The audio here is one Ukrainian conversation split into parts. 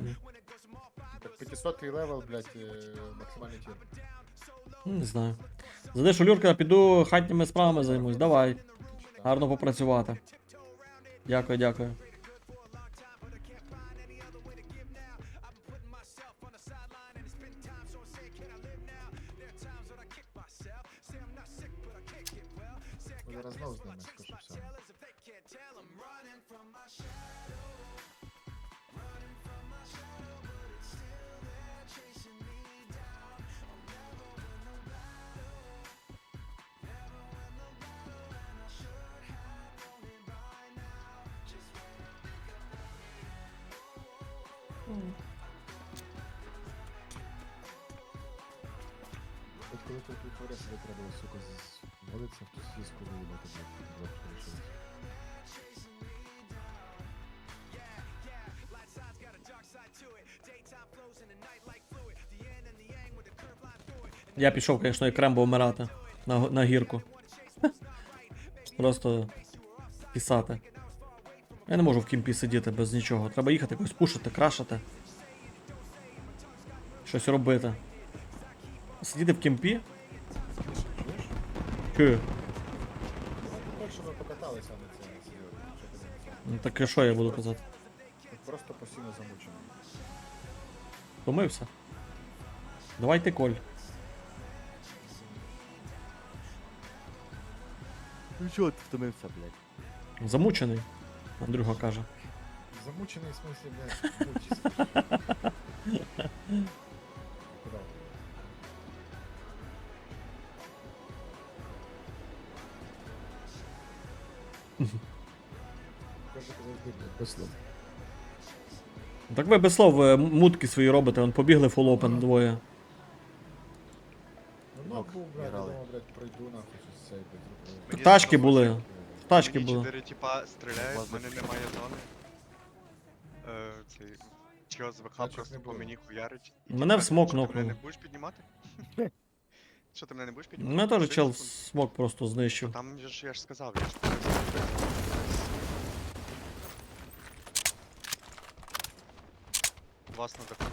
ні. Так 500 левел, блядь, е, максимальний тір. Ну, Не знаю. Задиш Люрка, піду хатніми справами займусь. Давай. Гарно попрацювати. Дякую, дякую. З- молитися в ту сіску виїбати, блядь, блядь. Я пішов, звісно, як Рембо вмирати на, на гірку. Просто пісати. Я не можу в кімпі сидіти без нічого. Треба їхати якось пушити, крашити. Щось робити. Сидіти в кімпі? Чую. Так, що ми покаталися на це. Ну так і що я буду казати? Просто постійно замучено. Втомився. Давай ти коль. Ну чого ти втомився, блядь? Замучений. Андрюха каже. Замучений в смысле, блядь, мучись. Без слов. Так ви без слов е, мутки свої робите, он побігли фул опен двоє. Ну, Ок, був, блядь, грали. думав, блядь, пройду нахуй щось цей, блядь, зроблю. Мені Тачки знову були. Тачки Мені були. чотири тіпа стріляють, в мене немає зони. Е, цей... Чого з ВХ Тачок не просто по було. мені хуярить. І Мене в смок що, Ти мене нокнуло. не будеш піднімати? Що ти мене не будеш піднімати? Мене теж чел смок просто знищив. Там же ж я ж сказав, я ж Вас на даху.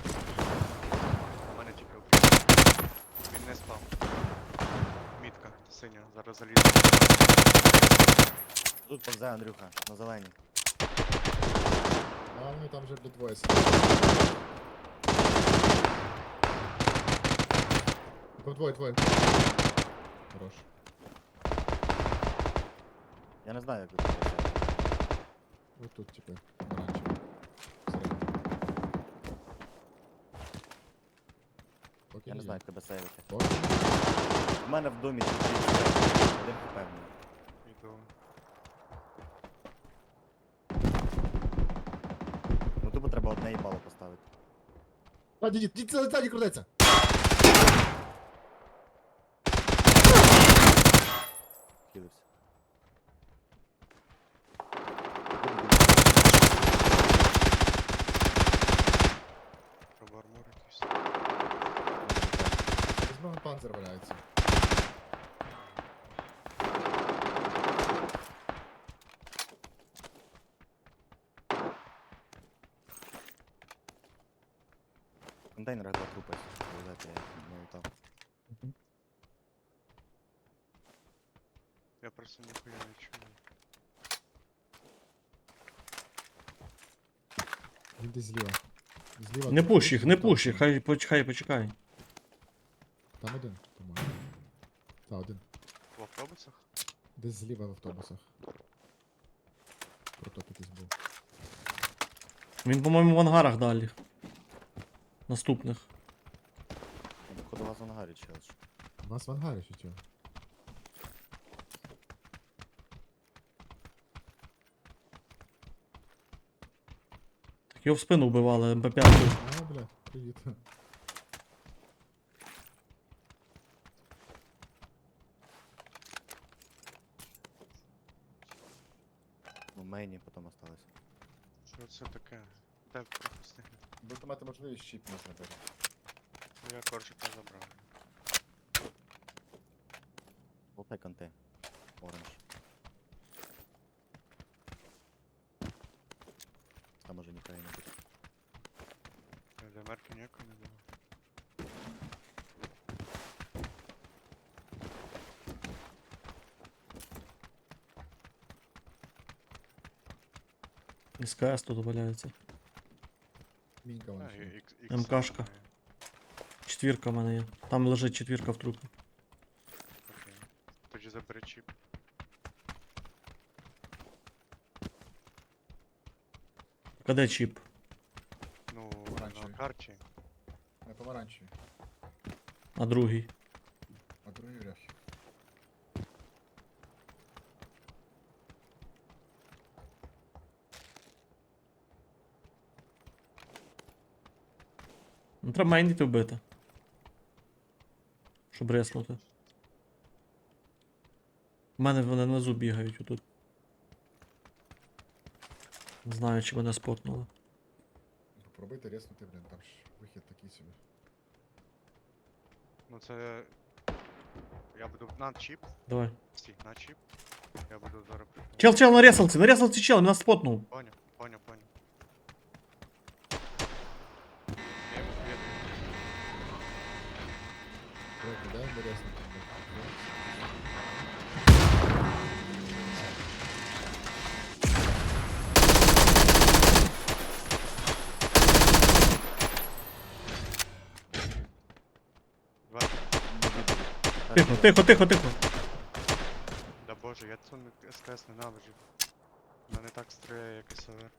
У мене тільки один. Він не спав. Мітка, синя, зараз залізе. Тут повзе Андрюха, на зеленій. А вони там вже, блядь, двоє сидять. Типа Двоє, двоє. Хорош. Я не знаю, як ви тут. Вот тут, типа, Як тебе сейвити. У мене в домі один в Ну тупо треба одне їбало поставити. А, дід, дід, дід, ззаді крутиться! Хілився. Треба армор якийсь. Панцир валяється. В два трупи, якщо не лутав. Я просто ніхуя не чую. Він десь зліва. Зліва. Не пуш їх, не пуш їх, хай почекай, почекай. Там один, по-моєму. Та, один. В автобусах? Десь зліва в автобусах. Протоп якийсь був. Він, по-моєму, в ангарах далі. Наступних. Походу вас в ангарі челш. У нас в ангарі чи? Так його в спину вбивали, МП5. А, бля, привіт. Ну мейні потім осталось. Що це таке? Де пропусти? Будете мати можливість щіп можна бити. Я коржика забрав. Лутай конте. Оранж. СКС тут валяється. Мінька А, вона і ще. ікс- ікс МКшка. немає. Четвірка в мене є. Там лежить четвірка в трупі. Окей. Тоді забери чіп. А де чіп? Ну, Помаранчевий. на карті. На помаранчеві. А другий. Треба майндити вбити. Щоб реснути. У мене вони внизу бігають отут. Не знаю, чи мене спотнули. Попробуйте резнути, блін, там ж вихід такий собі. Ну це. Я буду на чіп. Давай. Стій, на чіп. Я буду зараз. Чел, чел на ресалці, на ресалці чел, мене спотнув. Поняв, поняв, поняв. Я, я, Де два. Тихо, тихо, тихо, тихо. Да боже, я цю не- СКС ненавиджу. Вона не так стріляє, як СВР.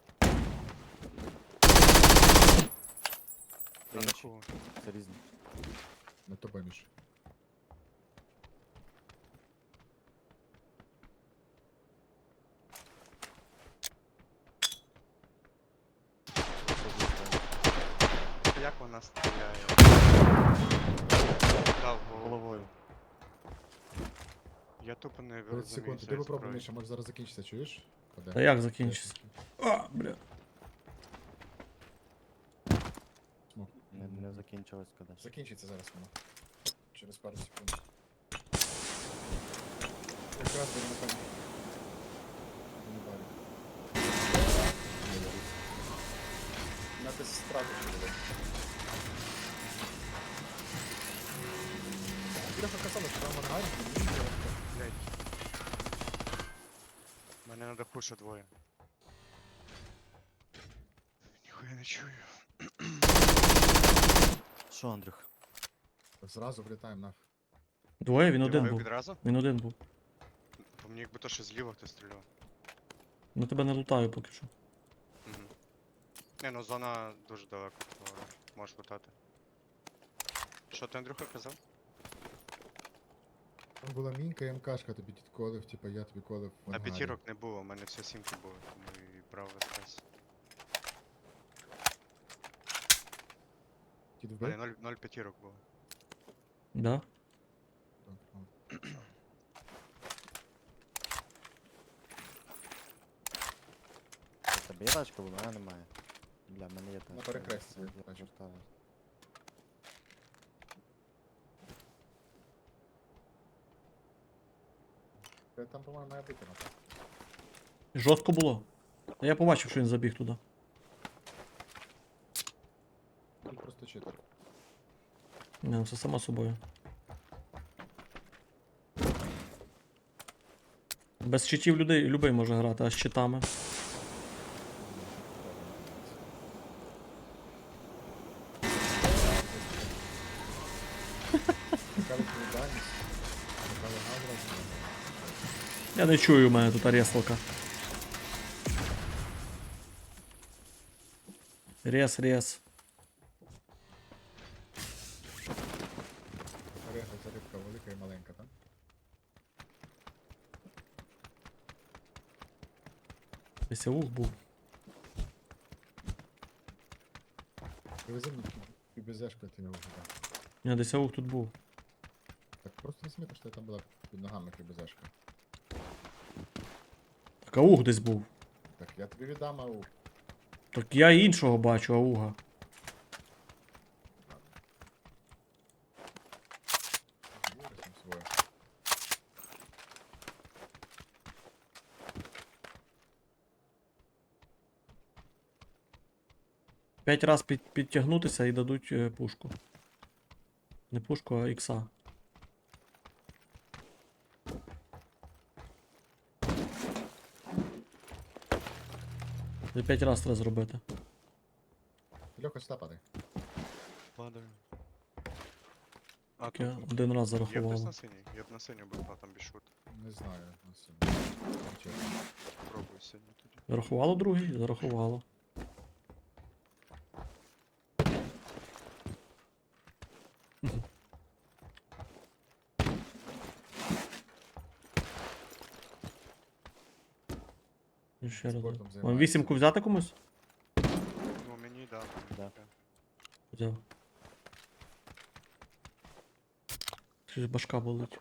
На даху. Це різні. На тобі, Міш. Як вона стріляє? Дав голову. Головою. Я тупо не 30 секунд, цієї ти попробуй, зброї. Міша, може зараз закінчиться, чуєш? Ходи. Та як закінчиться? А, бля. Смок. Не, не закінчилось кудись. Закінчиться зараз воно. Через пару секунд. Якраз буде на камері. Не барі. Натис справді буде. Біля казали, що там ангарі, Блять. Мене на даху ще двоє. Ніхуя не чую. Що, Андрюх? Зразу влітаємо на. Двоє, він один Триваю був. відразу? Він один був. По мені якби то ще зліва хтось стріляв. Ну тебе не лутаю поки що. Угу. Не, ну зона дуже далеко, то можеш лутати. Що ти, Андрюха, казав? Там була мінька і МКшка тобі підколив, типа я тобі колив в На ангарі. п'ятірок не було, у мене все сімки були, тому і брав СКС. Кіт У вбив? мене 0, 0 п'ятірок було. Да? Тебе є тачка, бо в мене немає. Бля, в мене є тачка. перехресті я- тачка. Е, Там, по-моєму, має бути напад. Жорстко було. Та Я побачив, що він забіг туди. Він просто читер. Не, ну це само собою. Без читів людей любий може грати, а з читами. Я не чую, у мене тут аресталка. Рез, рез. Регла це рибка велика і маленька, так? Десь ух був. Привези мені пібізешку, я тобі вигадав. Ні, десь ух тут був. Так просто не сміти, що там була під ногами пібізешка. Аух десь був. Так, я тобі віддам, ау. Так я іншого бачу, ауга. П'ять раз під, підтягнутися і дадуть е, пушку. Не пушку, а ікса. За п'ять раз треба зробити. Льоха, сюди падай. Падаю. А я один раз є хтось зарахував. на синій? Я б на синій був, а там бішут. Не знаю. на сьогодні. Чесно. Пробую синій тоді. Зарахувало другий? Зарахувало. І ще раз. Спортом Вам займається. вісімку взяти комусь? Ну мені да. Да. Взяв. Це ж башка болить.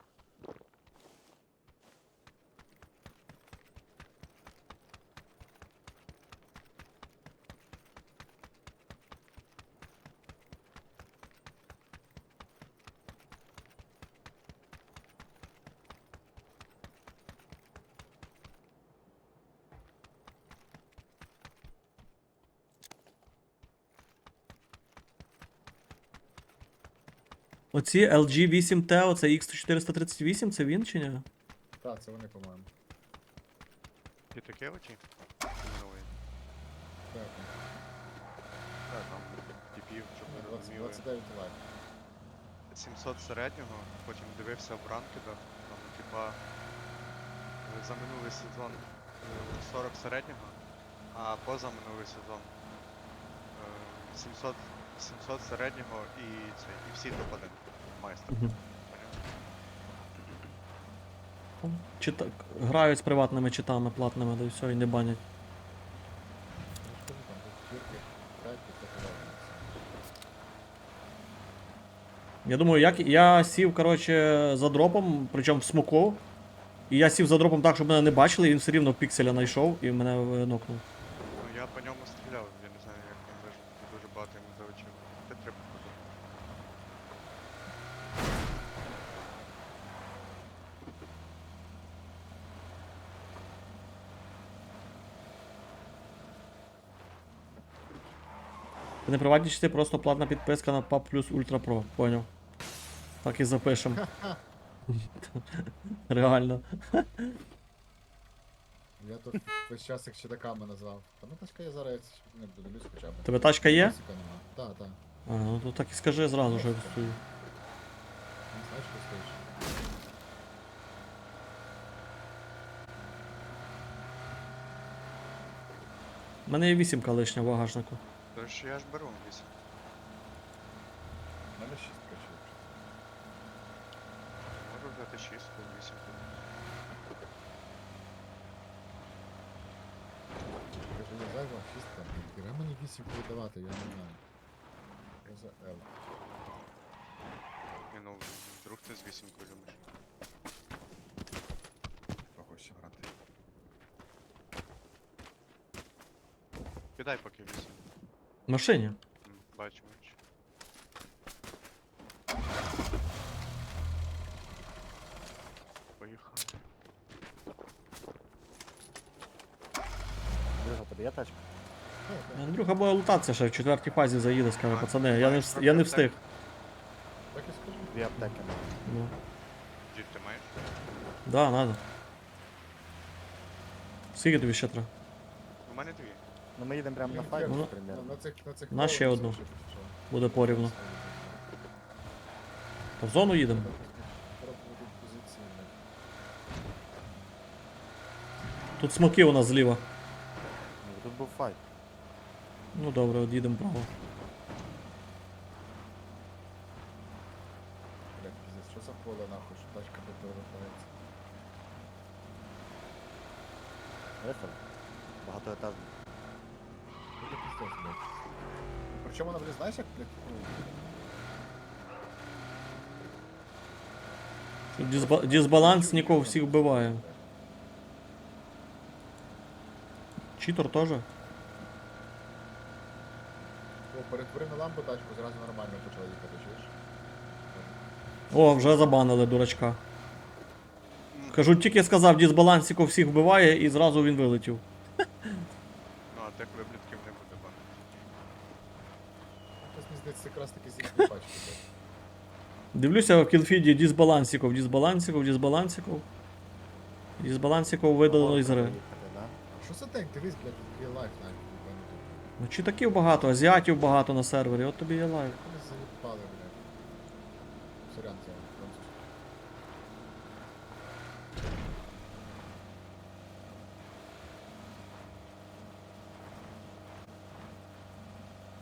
Оці LG 8T, оце X438, це він чи ні? Так, це вони, по-моєму. Ти таке оті? Минулий. Так, Так, там типів, щоб ви 20, розуміли. 29 лайк. 700 середнього, потім дивився в ранкедах, там, типа, е, за минулий сезон е, 40 середнього, а поза минулий сезон е, 700, 700 середнього і цей, і всі топ-1 майстер. Чита... Грають з приватними читами платними, да і все, і не банять. Я думаю, як я сів, коротше, за дропом, причому в смоку. І я сів за дропом так, щоб мене не бачили, і він все рівно пікселя знайшов і мене нокнув. Ну я по ньому стріляв, я не знаю, як він дуже, дуже багато йому залучив. Це треба. Не приватні чити, просто платна підписка на PUB плюс Ultra Pro. Поняв. Так і запишем. Реально. Я тут весь час їх чудаками назвав. Та ну тачка я зараз не буду люсь хоча б. Тебе тачка є? Так, так. А, ну то так і скажи зразу, що я стою. Не знаєш, що стоїш? У мене є вісімка лишня в багажнику. Тож я ж беру 8. У мене шістка чи. Можу взяти 6, 8. Кажу, я зайва шістка. Гра мені вісімку видавати, я не знаю. Що за L? Ні, ну, вдруг ти з 8 любиш. Кого ще? Кидай поки 8. В машині. Бачу, бачу. Поїхали. Друга, тобі є тачка? Так, так. Андрюха буде лутатися ще в четвертій фазі заїде, скаже, А, пацани, я не, вс- я не встиг. Так і скажу. Дві аптеки. Ну, Дід, ти маєш? да, надо. Скільки тобі ще треба? У мене дві. Ну ми їдемо прямо на файт, Ну, примерно. На цих, на цих На ще одну. Буде порівну. Та в зону їдемо. Тут смоки у нас зліва. Ну, Тут був файт. Ну добре, от їдемо право. Блядь, пиздец, що за поле нахуй, що тачка не повертається. Рефер. Багатоетажний. Пиздец, блядь. Причому вона, блядь, знаєш, як, блядь, ну, Дисба- Дисбаланс нікого всіх вбиває. Читер теж? О, перетвори на лампу тачку, зразу нормально почала їхати, чуєш? О, вже забанили дурачка. Кажу, тільки сказав, дисбаланс нікого всіх вбиває і зразу він вилетів. Ну, а тих виблядків не буде багато. Якраз таки зі пачки. Дивлюся в кілфіді дисбалансиков, дисбалансиков, дисбалансиков. Дисбалансиков видалено із гри. Що за танк? Дивись, блядь, є лайф навіть. Ну читаків багато, азіатів багато на сервері, от тобі є лайф. Вони заїбали, блядь. Сорян, це французький.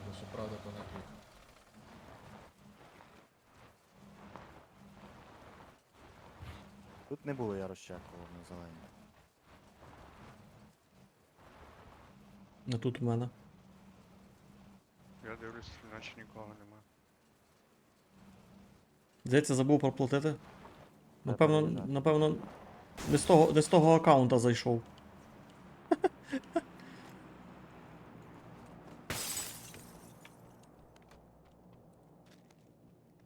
Ну, що правда, то не клік. Тут не було я розчекував на зелені. Не тут у мене. Я дивлюсь, наче нікого нема. Здається, забув проплатити. Напевно, переїжджати. напевно, не з того, не з того аккаунта зайшов.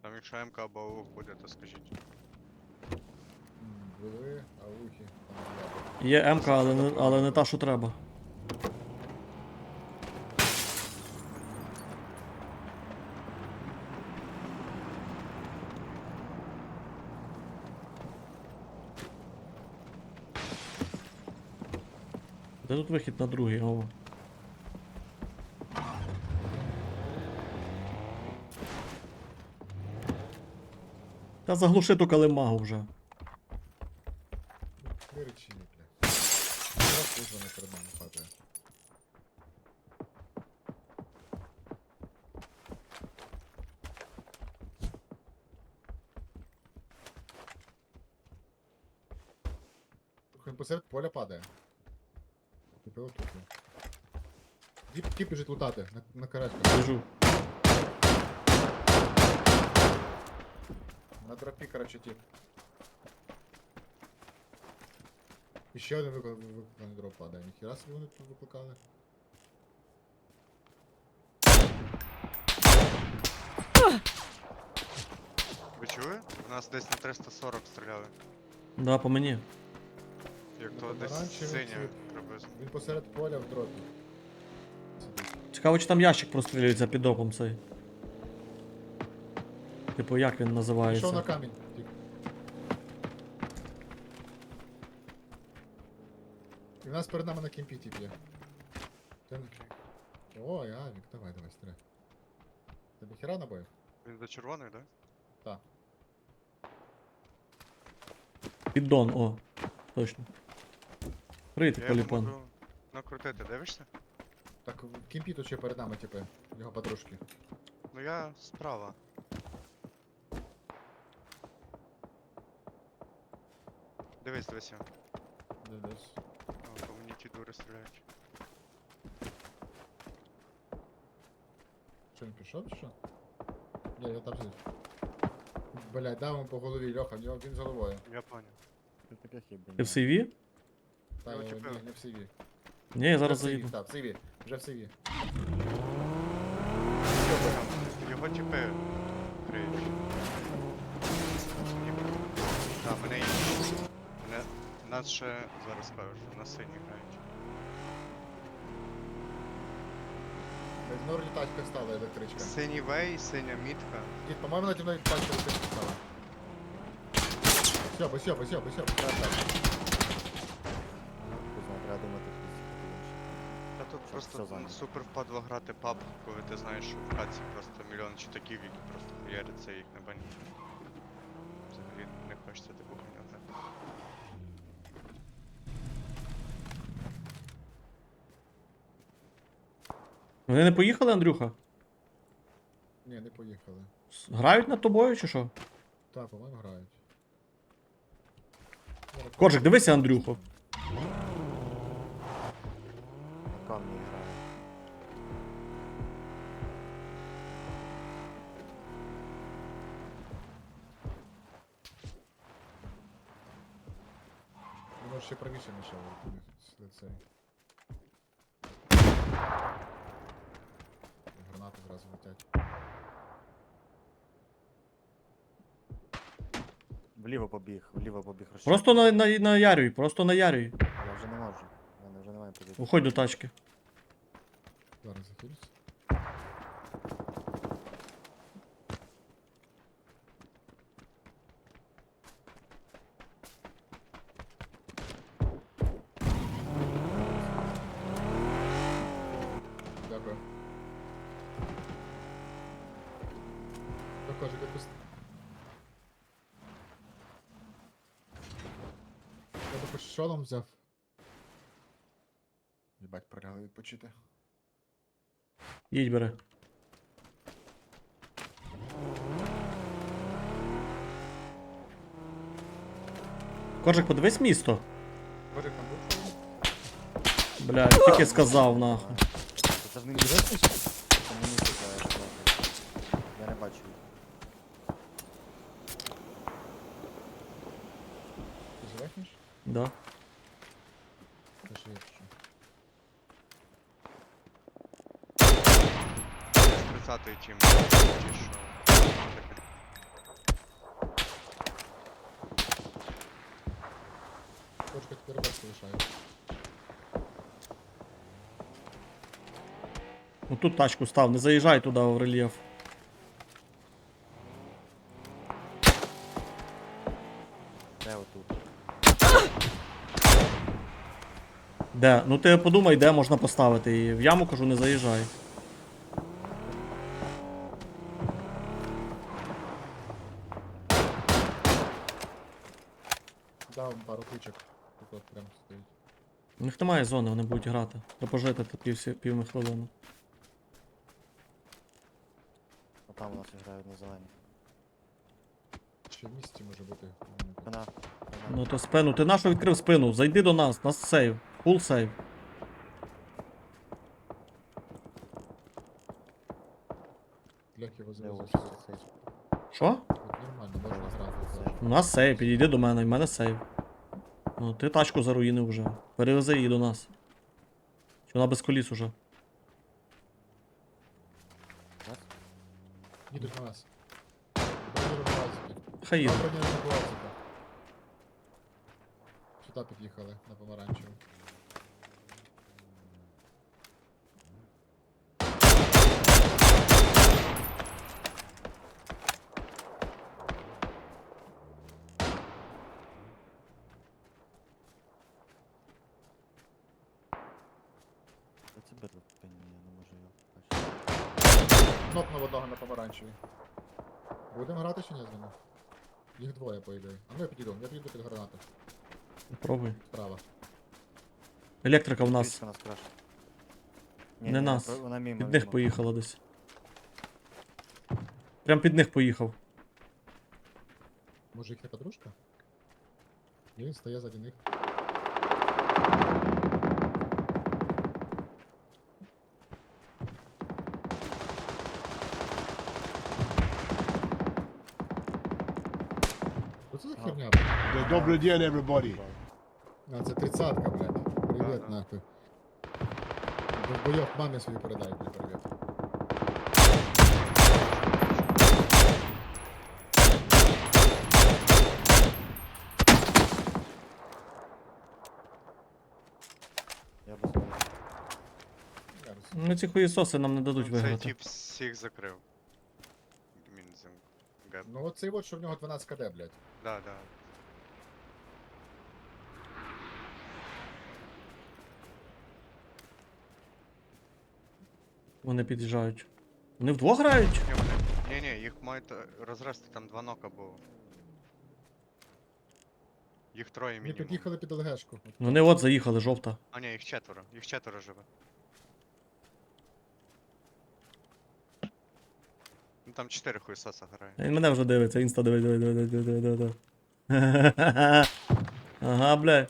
Там якщо МК або АУ буде, то скажіть. Були, а ухи. Є МК, але не, але не та, що треба. Де тут вихід на другий? О. Та заглуши ту калимагу вже. Не речі, блядь. Зараз визване перед нами падає. Він посеред поля падає. Типи отут. є. Тіп, тіп біжить лутати на, на карачках. Біжу. На дропі, короче, тіп. І ще один виклик- викликаний дроп падає. Ніхіра собі вони тут викликали. Ви чули? У нас десь на 340 стріляли. Да, по мені. Як Ну, то десь помаранчевий синя приблизно. Він посеред поля в дропі. Цікаво, чи там ящик прострілюється під допом цей. Типу, як він Пішов на камінь. Тіп. І в нас перед нами на кемпі тип є. Ой, Авік, давай, давай, стріляй. Тебе хіра набоїв? Він до червоної, так? Так. Піддон, о. Точно. Привіт, Я його поліпон. можу накрутити, дивишся? Так, в кемпі тут ще перед нами, типи, його подружки. Ну я справа. Дивись, дивись. його. О, дури стріляють. Що він пішов чи що? Я там сидить. Блядь, дав йому по голові, Льоха, в нього він з головою. Я понял. Таке. Ти в CV? Та, Його ні, чіпили. не в CV. Ні, я зараз Вже в CV, заїду. Так, в CV, вже в CV. Його тіпи криють. Так, мене інші. Мене... Нас ще зараз скажу, що на сині грають. Знову літачка стала електричка. Синій вей, синя мітка. Дід, по-моєму, наді мною тачка електричка стала. Сьоба, сьоба, сьоба, сьоба, так, так. Кузьма, треба думати фізику. Та тут просто все супер впадло грати паб, коли ти знаєш, що в хаті просто мільйон читаків, які просто хуяряться їх на бані. Взагалі не хочеться таку хуйню грати. Вони не поїхали, Андрюха? Ні, не поїхали. Грають над тобою чи що? Так, по-моєму, грають. Коржик, дивися, Андрюхо. На камні грає. Може ще правіше. Цей. Гранати одразу летять. Вліво побіг, вліво побіг розчек. Просто на, на, наярюй, просто наярюй. Я вже не можу. У мене вже немає позиції. Уходь до тачки. Зараз захилюсь. кожик відпусти. Би шолом взяв. Їбать, пролягли відпочити. Їдь бери. Коржик, подивись місто. Кожик там був? Бля, тільки сказав нахуй. Це ж не місце. Да. Та ж якщо. З 30-ї чим чи що. Таке. Кожик тепер реверс лишає. Ну тут тачку став, не заїжджай туди в рельєф. Де? Ну ти подумай, де можна поставити її. В яму кажу, не заїжджай. Дав пару ключок. Тут от прям стоїть. У них немає зони, вони будуть грати. До пожити пів, пів хвилини. Отам у нас грають на зелені. Ще в місті може бути. Спина. Ну то спину. Ти нащо відкрив спину? Зайди до нас, нас сейв. Фул сейв. Бляхи Де возили. ось Тут? Що? нормально, можна зразу. У нас сейв, підійди до мене, і в мене сейв. Ну, ти тачку заруїнив вже. Перевези її до нас. Чи вона без коліс уже? Їдуть на нас. Базики. Хай їде. Сюди під'їхали на помаранчеву. Та ці битви пені, я не можу його бачити. Одного на помаранчевій. Будемо грати чи ні з ними? Їх двоє, по ідеї. А ну я підійду, я підійду під гранату. Пробуй. Справа. Електрика в нас. Трішки нас краще. Не нас. Вона мимо. Під них мимо. поїхала десь. Прям під них поїхав. Може їхня подружка? І він стає заді них. Добрый день, everybody. А, це тридцатка, блядь. Привіт, Да-да. нахуй. Бойок мамі свої передай, блядь, привіт. Я без вогню. Я роз- Ну ці хуєсоси нам не дадуть Цей виграти. тип всіх закрив. Мінзем. Гет. Ну оцей от, що в нього 12 кд, блядь. Да, да. Вони під'їжджають. Вони вдвох грають? Ні, вони... Ні, ні, їх мають розрести, там два нока було. Їх троє Ми мінімум. під'їхали під ЛГшку. Вони от заїхали, жовта. А ні, їх четверо. Їх четверо живе. Ну там чотири хуйсоса грає. Він мене вже дивиться, інста диви, диви, диви, диви, диви, диви, диви. Ага, блядь.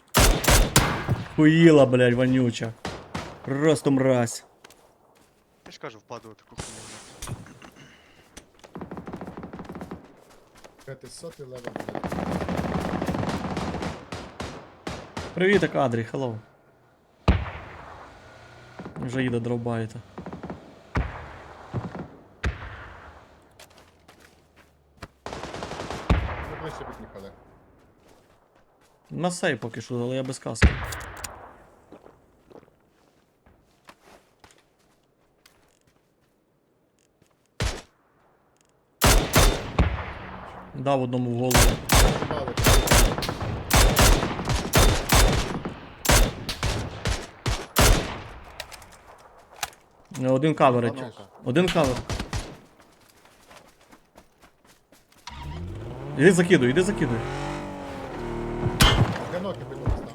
Хуїла, блядь, вонюча. Просто мразь. Я ж кажу, впаду таку хуйню. 500 левел. Привіт, Адрі, хеллоу. Вже їде дровбайта. Ми ближче під'їхали. На сей поки що, але я без каски. Дав одному в голову. Один каверить. Один кавер. Іди закидуй, іди закидуй. Ганоки пилю став.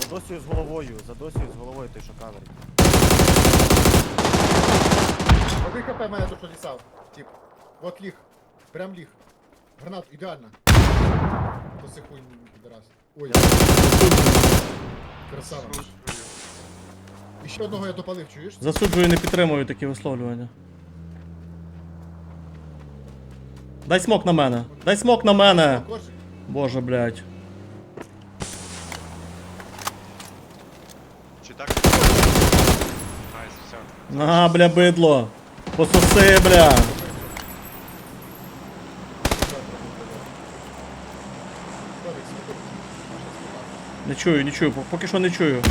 За досію з головою, за досію з головою той, що каверить. Один хп мене тут полісав. Тип. Вот ліг. Прям ліг. Гранат, ідеально. Посихуй, підраз. Ой. Красава. І ще одного я допалив, чуєш? Засуджую, не підтримую такі висловлювання. Дай смок на мене. Дай смок на мене. Боже, блядь. Чи так? Найс, все. На, бля, бидло. Пососи, бля. Не чую, не чую, поки що не чую.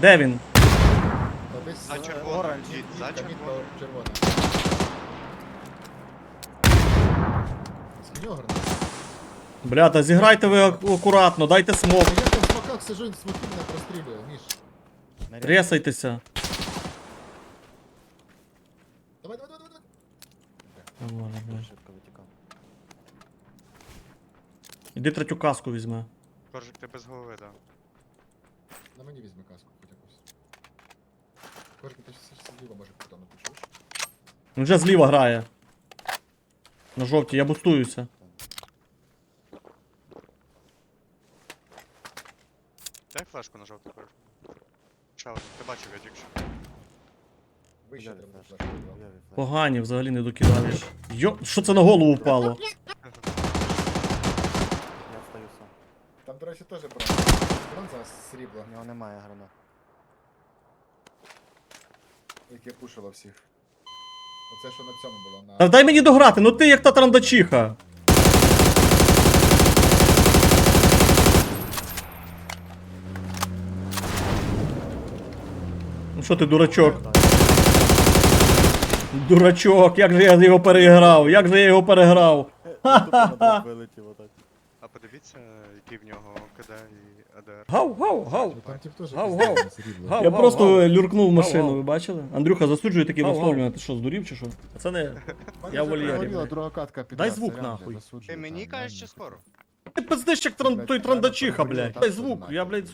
Де він? За червоною, дід, за. З. Бля, та зіграйте ви ак- акуратно, дайте смок. Я там в смоках сижу, і смоки мене прострілює, Міш. Тресайтеся. Давай, давай, давай, давай. Блядь. Швидко Іди третю каску візьме. Коржик, ти без голови, да. На мені візьми каску хоч якусь. Коржик, ти все зліва може потонути, чуєш? Він вже зліва грає. На жовтій, я бустуюся. Дай флешку на жовтий корж. Ще один, ти бачив, я тільки що. Вище треба флешку. Погані, взагалі не докидаєш. Йо, що це на голову впало? Речі, теж брат. Бронза срібла, У нього немає гранат. яке пушило всіх. Оце що на цьому було, на... Та дай мені дограти, ну ти як та трандачиха. Ну що ти, дурачок? Дурачок, як же я його переіграв, як же я його переграв. Тупо на двох вилетів отак. Подивіться, який в нього КД і АДР. Гау, гау, гау! Там тип теж Гав, пиздец гав. срібло. Гав, Я просто люркнув в машину, ви бачили? Андрюха, засуджує такі Гав, гав. висловлювання, ти що, здурів чи що? Це не. Я вольєрі, блядь. друга катка Дай звук, нахуй. Ти мені кажеш, чи скоро? Ти пиздиш як тран... той трандачиха, блядь. Дай звук, я, блядь,